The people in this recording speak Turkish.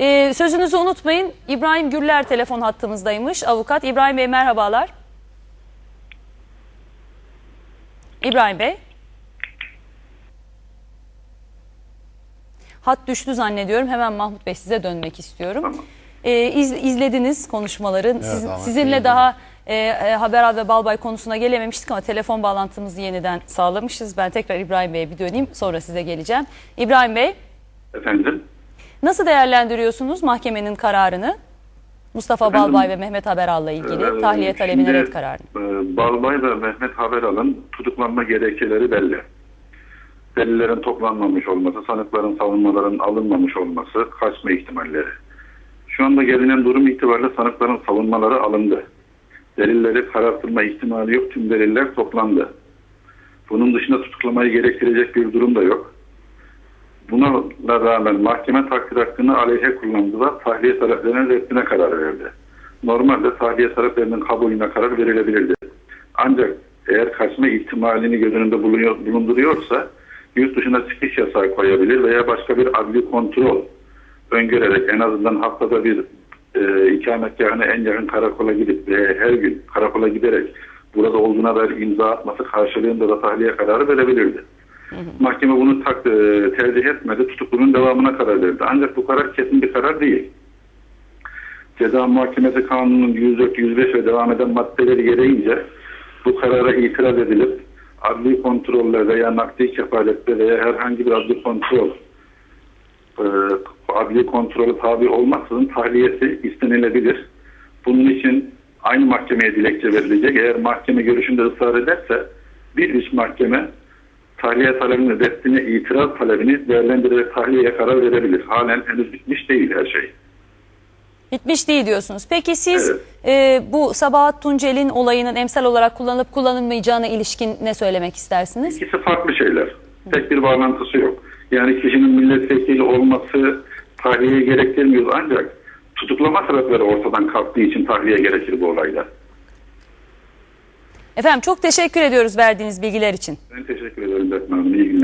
Ee, sözünüzü unutmayın. İbrahim Gürler telefon hattımızdaymış. Avukat İbrahim Bey merhabalar. İbrahim Bey. Hat düştü zannediyorum. Hemen Mahmut Bey size dönmek istiyorum. Tamam. Ee, iz- izlediniz konuşmaları. Siz- Ahmet sizinle daha e, e, Haber ve Balbay konusuna gelememiştik ama telefon bağlantımızı yeniden sağlamışız. Ben tekrar İbrahim Bey'e bir döneyim. Sonra size geleceğim. İbrahim Bey. Efendim? Nasıl değerlendiriyorsunuz mahkemenin kararını? Mustafa Efendim, Balbay ve Mehmet Haberal'la ilgili Ee, tahliye talebine red kararını. e, Balbay ve Mehmet Haberal'ın tutuklanma gerekçeleri belli. Delillerin toplanmamış olması, sanıkların savunmaların alınmamış olması, kaçma ihtimalleri. Şu anda gelinen durum itibariyle sanıkların savunmaları alındı. Delilleri karartılma ihtimali yok, tüm deliller toplandı. Bunun dışında tutuklamayı gerektirecek bir durum da yok. Buna rağmen mahkeme takdir hakkını aleyhe kullandı da tahliye taleplerinin reddine karar verdi. Normalde tahliye taleplerinin kabulüne karar verilebilirdi. Ancak eğer kaçma ihtimalini göz önünde bulunduruyorsa yurt dışına çıkış yasağı koyabilir veya başka bir adli kontrol öngörerek en azından haftada bir e, ikametgahına en yakın karakola gidip ve her gün karakola giderek burada olduğuna dair imza atması karşılığında da tahliye kararı verebilirdi. Mahkeme bunu tak, e, tercih etmedi. Tutukluluğun devamına karar verdi. Ancak bu karar kesin bir karar değil. Ceza Muhakemesi Kanunu'nun 104, 105 ve devam eden maddeleri gereğince bu karara itiraz edilip adli kontrolle veya nakdi kefalette veya herhangi bir adli kontrol e, adli kontrolü tabi olmaksızın tahliyesi istenilebilir. Bunun için aynı mahkemeye dilekçe verilecek. Eğer mahkeme görüşünde ısrar ederse bir üst mahkeme tahliye talebini, reddine itiraz talebini değerlendirerek tahliyeye karar verebilir. Halen henüz bitmiş değil her şey. Bitmiş değil diyorsunuz. Peki siz Evet. e, bu Sabahat Tuncel'in olayının emsal olarak kullanılıp kullanılmayacağına ilişkin ne söylemek istersiniz? İkisi farklı şeyler. Tek bir bağlantısı yok. Yani kişinin milletvekili olması tahliye gerektirmiyor ancak tutuklama sebepleri ortadan kalktığı için tahliye gerekir bu olayda. Efendim çok teşekkür ediyoruz verdiğiniz bilgiler için. Ben teşekkür ederim Betman Hanım. İyi günler.